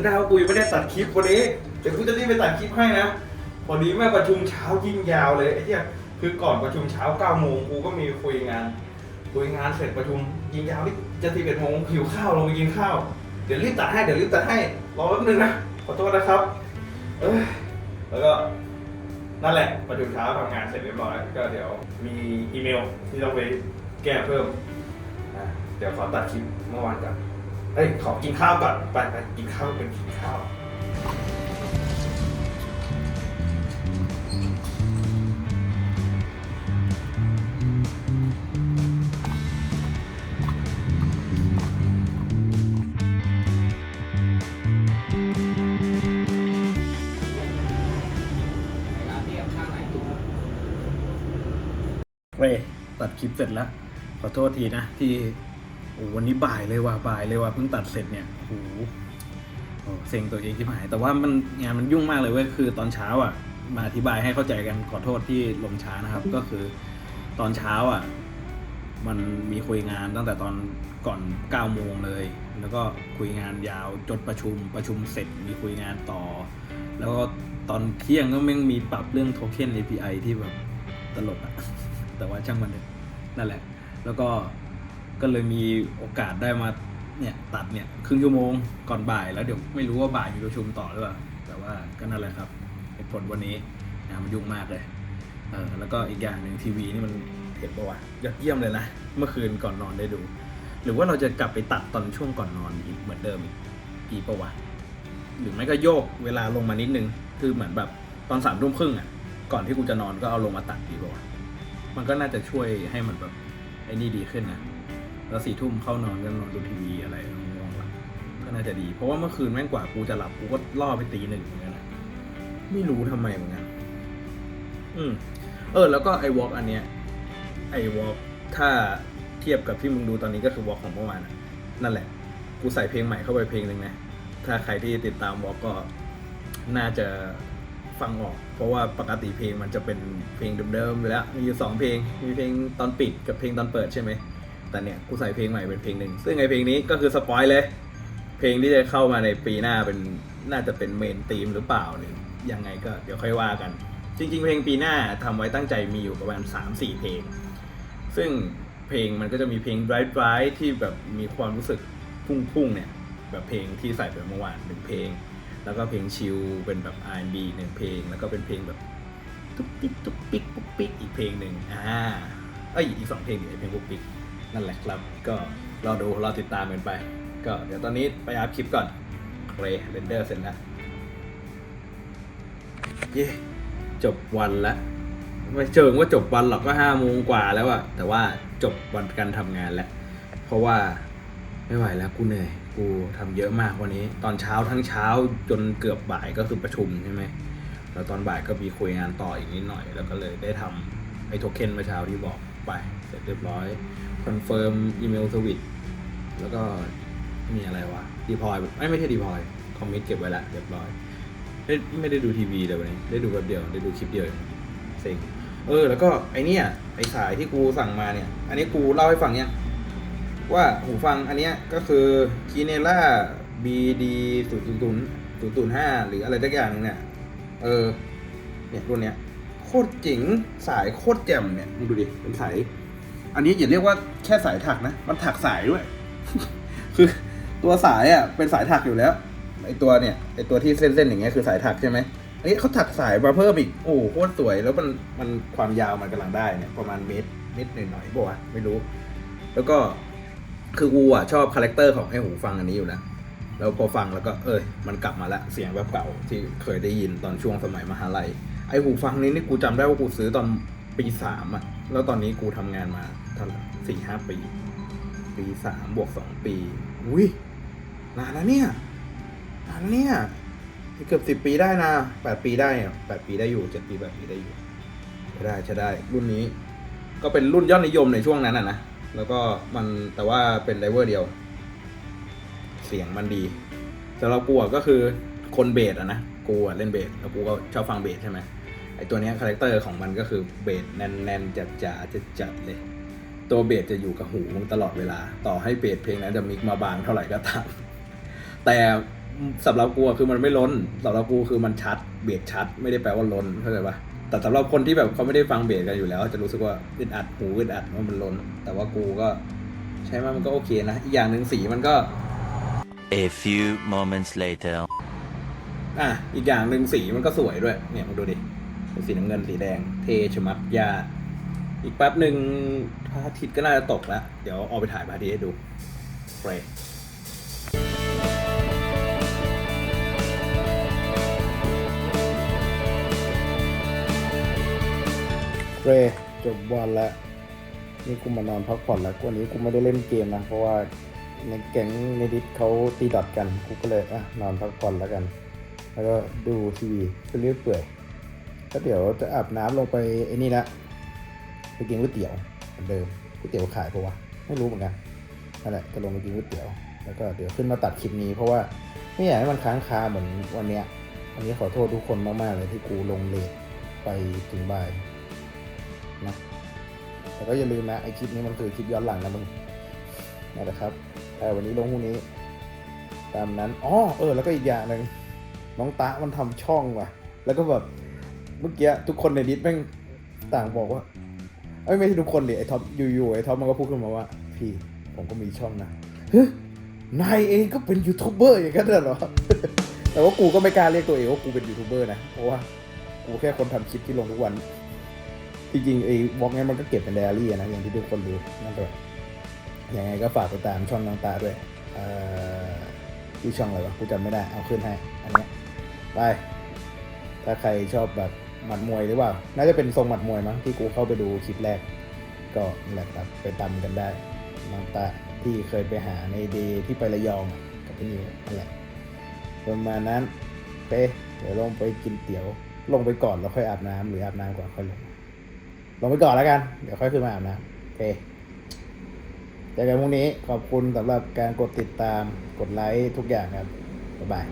กูเพิ่งนึกได้ว่ากูยังไม่ได้ตัดคลิปวันนี้เดี๋ยวกูจะรีบไปตัดคลิปให้นะพอดีแม่ประชุมเช้ายิ่งยาวเลยไอ้เหี้ยคือก่อนประชุมเช้า9โมงกูก็มีคุยงานคุยงานเสร็จประชุมยิงยาวนี่จะ11โมงหิวข้าวลงไปกินข้าวเดี๋ยวรีบตัดให้เดี๋ยวรีบตัดให้รอแป๊บนึงนะขอโทษนะครับเอ้ยแล้วก็นั่นแหละประชุมเช้าทำงานเสร็จเรียบร้อยก็เดี๋ยวมีอีเมลที่ต้องไปแก้เพิ่มเดี๋ยวขอตัดคลิปเมื่อวานก่อน เอ้ยขอกินข้าวก่อนไปไปกินข้าวเป็นกินข้าว เว้ยตัดคลิปเสร็จแล้ว ขอโทษทีนะ ที่ วันนี้บ่ายเลยว่ะบ่ายเลยว่ะเพิ่งตัดเสร็จเนี่ยโอ้โหเซ็งตัวเองที่หาย แต่ว่ามันงานมันยุ่งมากเลยเว้ยคือตอนเช้าอะ มาอธิบายให้เข้าใจกันขอโทษที่ลงช้านะครับ ก็คือตอนเช้าอะ มันมีคุยงานตั้งแต่ตอนก่อน9โมงเลย แล้วก็คุยงานยาวจนประชุมประชุมเสร็จมีคุยงานต่อ แล้วก็ตอนเที่ยงก็แม่งมีปรับเรื่องโทเค็น API ที่แบบตลกอะแต่ว่าช่างมันเถอะนั่นแหละ แล้วก็ ก็เลยมีโอกาสได้มาเนี่ยตัดเนี่ยครึ่งชั่วโมงก่อนบ่ายแล้วเดี๋ยวไม่รู้ว่าบ่ายมีประชุมต่อหรือเปล่าแต่ว่าก็นั่นแหละครับเหตุผลวันนี้งานมันยุ่งมากเลยเออแล้วก็อีกอย่างหนึ่งทีวีนี่มันเห็นปะวะยอดเยี่ยมเลยนะเมื่อคืนก่อนนอนได้ดู หรือว่าเราจะกลับไปตัดตอนช่วงก่อนนอนอีกเหมือนเดิมอีกอีปะวะหรือไม่ก็โยกเวลาลงมานิดนึง คือเหมือนแบบตอนสามทุ่มครึ่งอะ ก่อนที่กูจะนอนก็เอาลงมาตัดดีกว่ามันก็น่าจะช่วยให้มันแบบไอ้นี่ดีขึ้นนะ แล้วสี่ทุ่มเข้านอนก็นอนดูทีวีอะไรง่วงหลับก็น่าจะดี เพราะว่าเมื่อคืนแม่งกว่ากูจะหลับกูก็ล่อไปตีหนึ่งเหมือนกันไม่รู้ทำไมเหมือนกันอืม เออ แล้วก็ไอวอล์กอันเนี้ยไอวอล์กถ้าเทียบกับที่มึงดูตอนนี้ก็คือวอล์กของเมื่อวานนั่นแหละ กูใส่เพลงใหม่เข้าไปเพลงหนึ่งนะถ้าใครที่ติดตามวอล์กก็น่าจะฟังออก เพราะว่าปกติเพลงมันจะเป็นเพลงเดิมๆไปแล้ว มีอยู่สองเพลง มีเพลงตอนปิดกับเพลงตอนเปิดใช่ไหม แต่เนี่ยกูใส่เพลงใหม่เป็นเพลงหนึ่งซึ่งไอเพลงนี้ก็คือสปอยเลย เพลงที่จะเข้ามาในปีหน้าเป็นน่าจะเป็นเมนธีมหรือเปล่าหรือยังไงก็เดี๋ยวค่อยว่ากัน จริง ๆ เพลงปีหน้าทำไว้ตั้งใจมีอยู่ประมาณ 3-4 เพลง ซึ่งเพลงมันก็จะมีเพลง drive drive ที่แบบมีความรู้สึกพุ่งๆเนี่ยแบบเพลงที่ใส่ไปเมื่อวานหนึ่งเพลง แล้วก็เพลงชิลเป็นแบบ R&B หนึ่งเพลง แล้วก็เป็นเพลงแบบตุ๊กติ๊กตุ๊กปิ๊กปุ๊กปิ๊กอีกเพลงหนึ่งอ่าเอ้ยอีกสองเพลงเดี๋ยวเพลงปุ๊กปิ๊ก นั่นแหละครับ ก็รอดูรอติดตามกันไป ก็เดี๋ยวตอนนี้ไปอัพคลิปก่อนเครเรนเดอร์เสร็จแล้วเย้จบวันละไม่เชิงว่าจบวันหรอกก็ห้าโมงกว่าแล้วอะแต่ว่าจบวันการทำงานแล้ว เพราะว่าไม่ไหวแล้วกูเหนื่อยกูทำเยอะมากวันนี้ ตอนเช้าทั้งเช้าจนเกือบบ่ายก็คือประชุมใช่ไหมแล้วตอนบ่ายก็มีคุยงานต่ออีกนิดหน่อย แล้วก็เลยได้ทำไอ้โทเค็นเมื่อเช้าที่บอกไปเสร็จเรียบร้อย คอนเฟิร์มอีเมลสวิตแล้วก็มีอะไรวะดีพอยไม่ไม่ใช่ดีพอยคอมมิตเก็บไว้ละเรียบร้อยไม่ไม่ได้ดูทีวีเลยวันนี้ ได้ดูแบบเดียว ได้ดูคลิปเดียวเองเซ็งเออ แล้วก็ไอเนี้ยไอสายที่กูสั่งมาเนี่ย อันนี้กูเล่าให้ฟังเนี่ยว่าหูฟังอันเนี้ยก็คือ k i n e l a BD 0 0 0 0 5หรืออะไรสักอย่างนึงเนี่ยเออเนี่ยรุ่นเนี้ยโคตรเจ๋งสายโคตรแจ่มเนี่ยมึงดูดิเป็นสาย อันนี้อย่าเรียกว่าแค่สายถักนะ มันถักสายด้วย คือตัวสายอะเป็นสายถักอยู่แล้วไอตัวเนี่ยไอตัวที่เส้นๆอย่างเงี้ยคือสายถักใช่ไหมอันนี้เขาถักสายมาเพิ่มอีก โอ้โหโคตรสวย แล้วมันมันความยาวมันกำลังได้เนี่ยประมาณเมตรเมตรหน่อยๆบอกว่าไม่รู้ แล้วก็คือกูอะชอบคาแรคเตอร์ของไอหูฟังอันนี้อยู่แล้วแล้วพอฟังแล้วก็เอยมันกลับมาละเสียงแบบเก่าที่เคยได้ยินตอนช่วงสมัยมหาลัยไอหูฟังนี้นี่กูจำได้ว่ากูซื้อตอน ปีสามอะ แล้วตอนนี้กูทำงานมาเท่าไหร่สี่ห้าปี ปีสามบวกสองปี อุ้ยนานแล้วเนี่ยนานแล้วเนี่ยเกือบสิบปีได้นะแปดปีได้อะแปดปีได้อยู่เจ็ดปีแปดปีได้อยู่ใช้ได้ใช้ได้ รุ่นนี้ ก็เป็นรุ่นยอดนิยมในช่วงนั้นอะนะแล้วก็มันแต่ว่าเป็นไดเวอร์เดียว เสียงมันดีสำหรับกูอะก็คือคนเบสอะนะกูอะเล่นเบสแล้วกูก็ชอบฟังเบสใช่ไหม อตัวเนี้ยคาแรคเตอร์ของมันก็คือเบสแน่นๆจัดจ๋าจัดจัดๆเลย ตัวเบสจะอยู่กับหูมึงตลอดเวลา ต่อให้เบสเพลงนั้นจะมิกมาบางเท่าไหร่ก็ตาม แต่สำหรับกูอะคือมันไม่ล้นสำหรับกูคือมันชัด เบสชัด ไม่ได้แปลว่าล้นเข้าใจปะแต่สำหรับคนที่แบบเขาไม่ได้ฟังเบสกันอยู่แล้ว จะรู้สึกว่าอึดอัดหูอึดอัดว่ามันล้น แต่ว่ากูก็ใช้มามันก็โอเคนะ อีกอย่างหนึ่งสีมันก็ A few moments later. อะ อีกอย่างหนึ่งสีมันก็สวยด้วย เนี่ยมาดูดิ เป็นสีน้ำเงินสีแดง เทชมัดยา อีกแป๊บหนึ่งพระอาทิตย์ก็น่าจะตกแล้ว เดี๋ยวเอาไปถ่ายพระอาทิตย์ให้ดูเฟรเฟรจบวันแล้วนี่กูมานอนพักผ่อนแล้ววันนี้กูไม่ได้เล่นเกมนะ เพราะว่าในแก๊งในดิสเขาตีดอทกัน กูก็เลยอะนอนพักผ่อนแล้วกัน แล้วก็ดูทีวีไปเรื่อยเปื่อย ก็เดี๋ยวจะอาบน้ำลงไปไอ้นี่ละไปกินก๋วยเตี๋ยวเหมือนเดิมก๋วยเตี๋ยวขายปะวะไม่รู้เหมือนกันนั่นแหละจะลงไปกินก๋วยเตี๋ยว แล้วก็เดี๋ยวขึ้นมาตัดคลิปนี้เพราะว่าไม่อยากให้มันค้างคาเหมือนวันเนี้ยวันนี้ขอโทษทุกคนมากๆเลยที่กูลงเลทไปถึงบ่ายนะแต่ก็อย่าลืมนะไอคลิปนี้มันคือคลิปย้อนหลังนะมึงนั่นแหละครับแต่วันนี้ลงพรุ่งนี้ ตามนั้นอ๋อเออ แล้วก็อีกอย่างหนึ่งน้องตะมันทำช่องว่ะ แล้วก็แบบ เมื่อกี้ทุกคนในดิสแม่งต่างบอกว่าเอ้ยไม่ใช่ทุกคนเดิไอ้ท็อปอยู่ๆไอ้ท็อปมันก็พูดขึ้นมาว่า พี่ผมก็มีช่องนะเฮ้ยนายเองก็เป็นยูทูบเบอร์อย่างนั้นเหรอ แต่ว่ากูก็ไม่กล้าเรียกตัวเองว่ากูเป็นยูทูบเบอร์นะ เพราะว่ากูแค่คนทำคลิปที่ลงทุกวัน จริงๆไอ้บล็อกนี้มันก็เก็บเป็นไดอารี่นะ อย่างที่ทุกคนรู้นั่นแหละยังไงก็ฝากไปตามช่องน้องตาด้วยอ่อที่ช่องอะไรวะกูจำไม่ได้ เอาขึ้นให้ อันนี้ไป ถ้าใครชอบแบบ หมัดมวยหรือเปล่า น่าจะเป็นทรงหมัดมวยมั้งที่กูเข้าไปดูคลิปแรก ก็นั่นแหละครับไปตามกันได้น้องตาที่เคยไปหาในเดย์ที่ไประยองกับพี่นิวนั่นแหละประมาณนั้นเป้เดี๋ยวลงไปกินเตี๋ยว ลงไปก่อนแล้วค่อยอาบน้ำหรืออาบน้ำก่อนค่อยลง ลงไปก่อนแล้วกัน เดี๋ยวค่อยขึ้นมาอาบน้ำเป้เจอกันพรุ่งนี้ขอบคุณสำหรับการกดติดตามกดไลค์ทุกอย่างครับบ๊ายบาย